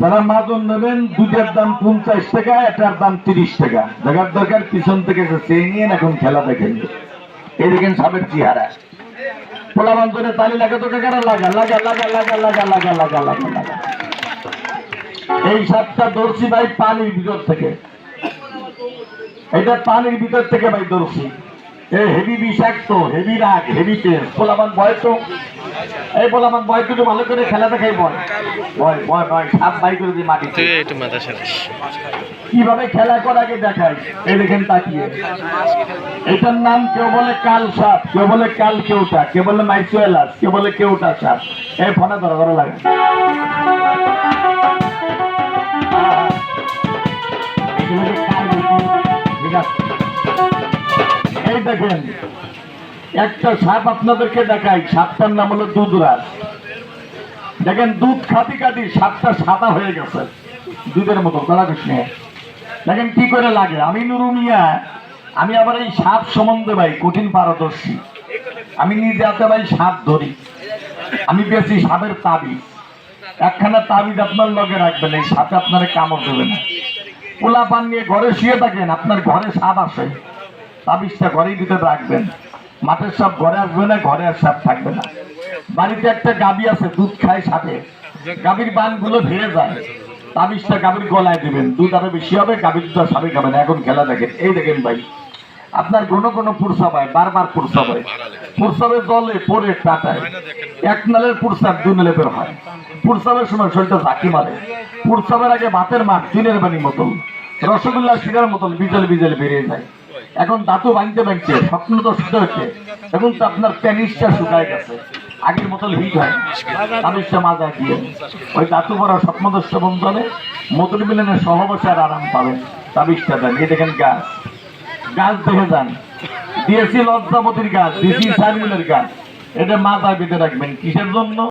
যারা মাদন নেবেন দুটার দাম পঞ্চাশ টাকা, এটার দাম তিরিশ টাকা। দেখার দরকার, পিছন থেকে চেয়ে নিয়ে এখন খেলা দেখেন। এই দেখেন সাবের চেহারা। পোলা বান্ধরে তালি লাগে তো কাকারা লাগা লাগা লাগা লাগা লাগা লাগা লাগা লাগা লাগা। এই সাতটা দর্শি ভাই পানির ভিতর থেকে। এটা পানির ভিতর থেকে ভাই দর্শি। এ হেভি বিষাক্ত হেভি রাগ হেভি তেল পোলাবান বয় তো? এই পোলাবান বয় কিন্তু ভালো করে খেলা দেখাই বয় বয় বয় বয় সাপ বাই করে দিয়ে মাটি কীভাবে খেলা করাকে দেখায় এই দেখেন তাকিয়ে। এটার নাম কেউ বলে কাল সাপ কেউ বলে কাল কেউটা কেউ বলে মাইসুয়েলাস কেউ বলে কেউটা সাপ। এই ফোনে ধরা ধরা লাগে। এই দেখেন, একটা সাপ আপনাদেরকে দেখাই, সাপটার নাম হলো দুধরাজ। দেখেন, দুধ খাতি খাতি সাপটা সাদা হয়ে গেছে, দুধের মতো কলা কৃষ্ণ। দেখেন, কি করে লাগে? আমি নুরুমিয়া আমি আবার এই সাপ সম্বন্ধে ভাই কঠিন পারদর্শী। আমি নিজে হাতে ভাই সাপ ধরি। আমি বেশি সাপের তাবিজ একখানা তাবিজ আপনার লগে রাখবেন, এই সাপে আপনারা কামড় দেবে না। পোলা পান নিয়ে ঘরে শুয়ে থাকেন, আপনার ঘরে সাপ আসে। তাবিজটা ঘরেই দিতে রাখবেন। মাঠের সাপ ঘরে আসবে না, ঘরে আর সাপ থাকবে না। বাড়িতে একটা গাবি আছে, দুধ খায় সাথে। গাভীর বানগুলো ভেঙে যায়। তাবিজটা গাভীর গলায় দিবেন, দুধ আরও বেশি হবে গাভীর দুধ আর সাপে না। এখন খেলা দেখেন, এই দেখেন ভাই, আপনার কোনো কোনো প্রস্রাব হয়, বারবার প্রস্রাব হয়। প্রস্রাবে জলে পরে কাটায়। এক নালের প্রস্রাব দু নালে বের হয়। প্রস্রাবের সময় শরীরটা ঝাঁকি মারে। প্রস্রাবের আগে ভাতের মাঠ, দিনের বাণী মতন রসগোল্লা শিরার মতন বিজল বিজল বেরিয়ে যায়। এখন দাঁতু বাঁধতে বাঁধতে স্বপ্ন তো শুধু হচ্ছে। এখন তো আপনার প্যানিসটা শুকায় গেছে। আগের মতন হিট হয় তাবিজটা মাজা দিয়ে। ওই দাঁতু বড় স্বপ্নদস্য বন্ধনে মধুর মিলনের সহবসে আর আরাম পাবেন। তাবিজটা দেন। এই দেখেন গাছ। গাছ দেখে যান। দিয়েছি লজ্জাবতীর গাছ, দিয়েছি সারমিলের গাছ। এটা মাথায় বেঁধে রাখবেন। কিসের জন্য?